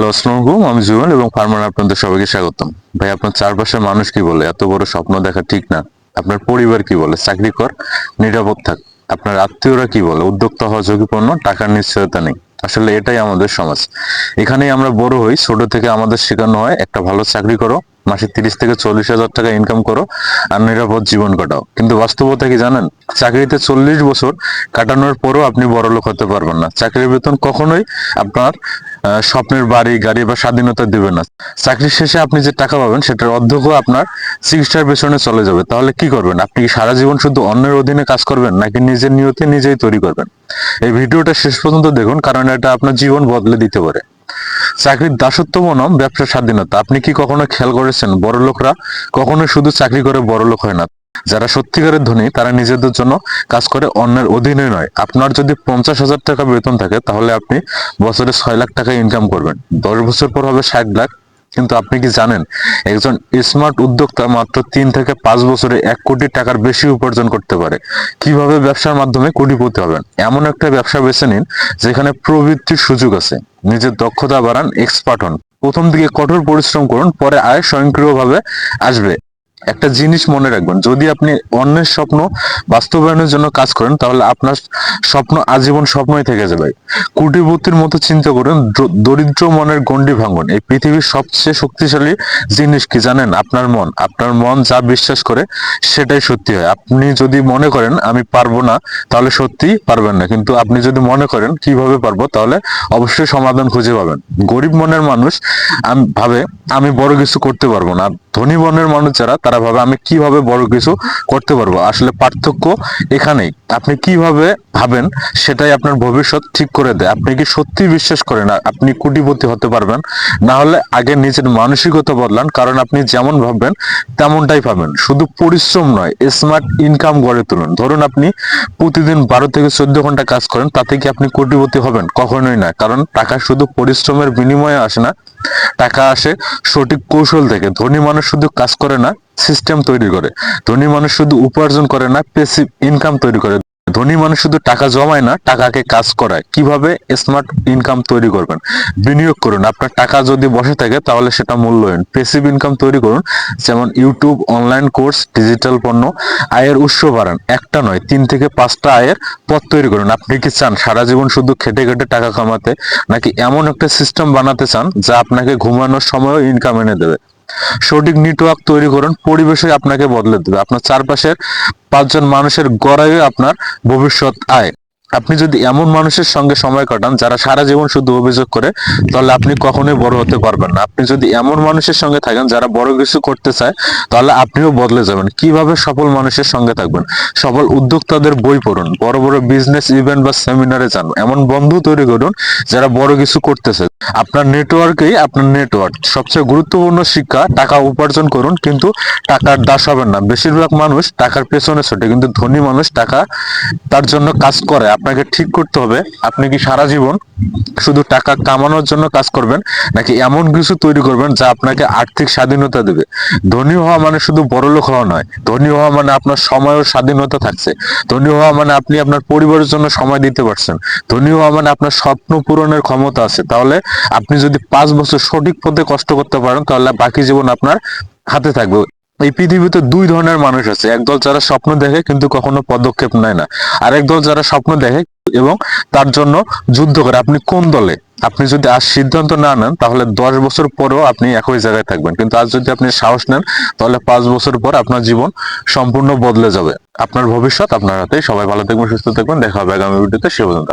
Hello, আসসালাম আমি জুয়েল এবং ফার্মার আপনাদের সবাইকে স্বাগতম। ভাই, আপনার চারপাশের মানুষ কি বলে? এত বড় স্বপ্ন দেখা ঠিক না। আপনার পরিবার কি বলে? চাকরি কর, নিরাপদ থাক। আপনার আত্মীয়রা কি বলে? উদ্যোক্তা হওয়া ঝুঁকিপূর্ণ, টাকার নিশ্চয়তা নেই। আসলে এটাই আমাদের সমাজ। এখানেই আমরা বড় হই। ছোট থেকে আমাদের শেখানো হয়, একটা ভালো চাকরি করো মাসে তিরিশ থেকে চল্লিশ হাজার টাকা ইনকাম করো আর নিরাপদ জীবন কাটাও। কিন্তু বাস্তবতা কি জানেন? চাকরিতে চল্লিশ বছর কাটানোর পরও আপনি বড় লোক হতে পারবেন না। চাকরির বেতন কখনোই আপনার স্বপ্নের বাড়ি, গাড়ি বা স্বাধীনতা দেবে না। চাকরির শেষে আপনি যে টাকা পাবেন সেটার অর্ধেক আপনার চিকিৎসার পেছনে চলে যাবে। তাহলে কি করবেন? আপনি কি সারা জীবন শুধু অন্যের অধীনে কাজ করবেন নাকি নিজের নিয়তে নিজেই তৈরি করবেন? এই ভিডিওটা শেষ পর্যন্ত দেখুন, কারণ এটা আপনার জীবন বদলে দিতে পারে। চাকরির দাসত্ব বনাম ব্যবসার স্বাধীনতা। আপনি কি কখনো খেয়াল করেছেন? বড় লোকরা কখনো শুধু চাকরি করে বড় লোক হয় না। যারা সত্যিকারের ধনী, তারা নিজেদের জন্য কাজ করে অন্যের অধীনে নয়। আপনার যদি পঞ্চাশ হাজার টাকা বেতন থাকে, তাহলে আপনি বছরে ছয় লাখ টাকা ইনকাম করবেন। দশ বছর পর হবে ষাট লাখ। কিন্তু আপনি কি জানেন, একজন স্মার্ট উদ্যোক্তা মাত্র তিন থেকে পাঁচ বছরে এক কোটি টাকার বেশি উপার্জন করতে পারে। কীভাবে ব্যবসার মাধ্যমে কোটিপতি হবেন? এমন একটা ব্যবসা বেছে নিন, যেখানে প্রবৃত্তির সুযোগ আছে। নিজের দক্ষতা বাড়ান এক্সপার্ট হন। প্রথম দিকে কঠোর পরিশ্রম করুন পরে আয় স্বয়ংক্রিয়ভাবে আসবে। একটা জিনিস মনে রাখবেন, যদি আপনি অন্যের স্বপ্ন বাস্তবায়নের জন্য কাজ করেন, তাহলে আপনার স্বপ্ন আজীবন স্বপ্নই থেকে যাবে। কোটিপতির মতো চিন্তা করুন দরিদ্র মনের গণ্ডি ভাঙুন। এই পৃথিবীর সবচেয়ে শক্তিশালী জিনিস কি জানেন? আপনার মন। আপনার মন যা বিশ্বাস করে, সেটাই সত্যি হয়। আপনি যদি মনে করেন, আমি পারব না তাহলে সত্যি পারবেন না। কিন্তু আপনি যদি মনে করেন, কীভাবে পারব? তাহলে অবশ্যই সমাধান খুঁজে পাবেন। গরিব মনের মানুষ ভাবে, আমি বড় কিছু করতে পারব না। ধনী মনের মানুষ যারা, তারা ভাবে আমি কীভাবে বড় কিছু করতে পারব। আসলে পার্থক্য এখানেই। আপনি কীভাবে ভাবেন সেটাই আপনার ভবিষ্যৎ ঠিক করে দেয়। আপনি কি সত্যি বিশ্বাস করেন? আপনি কোটিপতি হতে পারবেন। না হলে আগে নিজের মানসিকতা বদলান। কারণ আপনি যেমন ভাববেন, তেমনটাই পাবেন। শুধু পরিশ্রম নয় স্মার্ট ইনকাম গড়ে তুলুন। ধরুন আপনি প্রতিদিন বারো থেকে চোদ্দ ঘণ্টা কাজ করেন, তাতে কি আপনি কোটিপতি হবেন? কখনোই না। কারণ টাকা শুধু পরিশ্রমের বিনিময়ে আসে না টাকা আসে সঠিক কৌশল থেকে ধনী মানুষ শুধু কাজ করে না সিস্টেম তৈরি করে। ধনী মানুষ শুধু উপার্জন করে না পেসিভ ইনকাম তৈরি করে। ধনী মানুষ শুধু টাকা জমায় না, টাকাকে কাজ করায়। কীভাবে স্মার্ট ইনকাম তৈরি করবেন? বিনিয়োগ করুন। আপনার টাকা যদি বসে থাকে, তাহলে সেটা মূল্যায়ন। পেসিভ ইনকাম তৈরি করুন, যেমন ইউটিউব অনলাইন কোর্স ডিজিটাল পণ্য, আয়ের উৎস বাড়ান। একটা নয়, তিন থেকে পাঁচটা আয়ের পথ তৈরি করুন। আপনি কি চান সারা জীবন শুধু খেটে খেটে টাকা কামাতে, নাকি এমন একটা সিস্টেম বানাতে চান যা আপনাকে ঘুমানোর সময়ও ইনকাম এনে দেবে? সঠিক নেটওয়ার্ক তৈরি করুন পরিবেশে আপনাকে বদলে দেবে। আপনার চারপাশের পাঁচজন মানুষের গড়াই আপনার ভবিষ্যৎ আয়। আপনি যদি এমন মানুষের সঙ্গে সময় কাটান যারা সারা জীবন শুধু অভিযোগ করে, তাহলে আপনি কখনোই বড় হতে পারবেন না। আপনি যদি এমন মানুষের সঙ্গে থাকেন যারা বড় কিছু করতে চায়, তাহলে আপনিও বদলে যাবেন। কীভাবে সফল মানুষের সঙ্গে থাকবেন? সফল উদ্যোক্তাদের বই পড়ুন, বড় বড় বিজনেস ইভেন্ট বা সেমিনারে যান, এমন বন্ধু তৈরি করুন যারা বড় কিছু করতেছে আপনার নেটওয়ার্কেই আপনার নেটওয়ার্ক সবচেয়ে গুরুত্বপূর্ণ শিক্ষা, টাকা উপার্জন করুন, কিন্তু টাকার দাস হবেন না। বেশিরভাগ মানুষ টাকার পেছনে ছোটে, কিন্তু ধনী মানুষ টাকা তার জন্য কাজ করে। আপনাকে ঠিক করতে হবে। আপনি কি সারা জীবন শুধু টাকা কামানোর জন্য কাজ করবেন, নাকি এমন কিছু তৈরি করবেন যা আপনাকে আর্থিক স্বাধীনতা দেবে? ধনী হওয়া মানে শুধু বড়লোক হওয়া নয়। ধনী হওয়া মানে আপনার সময়ের স্বাধীনতা থাকছে। ধনী হওয়া মানে আপনি আপনার পরিবারের জন্য সময় দিতে পারছেন। ধনী হওয়া মানে আপনার স্বপ্ন পূরণের ক্ষমতা আছে। তাহলে আপনি যদি পাঁচ বছর সঠিক পথে কষ্ট করতে পারেন, তাহলে বাকি জীবন আপনার হাতে থাকবে। এই পৃথিবীতে দুই ধরনের মানুষ আছে। একদল যারা স্বপ্ন দেখে কিন্তু কখনো পদক্ষেপ নেয় না। আর একদল যারা স্বপ্ন দেখে এবং তার জন্য যুদ্ধ করে। আপনি কোন দলে? আপনি যদি আজ সিদ্ধান্ত না নেন, তাহলে দশ বছর পরেও আপনি একই জায়গায় থাকবেন। কিন্তু আজ যদি আপনি সাহস নেন, তাহলে পাঁচ বছর পর আপনার জীবন সম্পূর্ণ বদলে যাবে। আপনার ভবিষ্যৎ আপনার হাতেই। সবাই ভালো থাকবেন, সুস্থ থাকবেন। দেখা হবে আগামী ভিডিওতে। সে পর্যন্ত।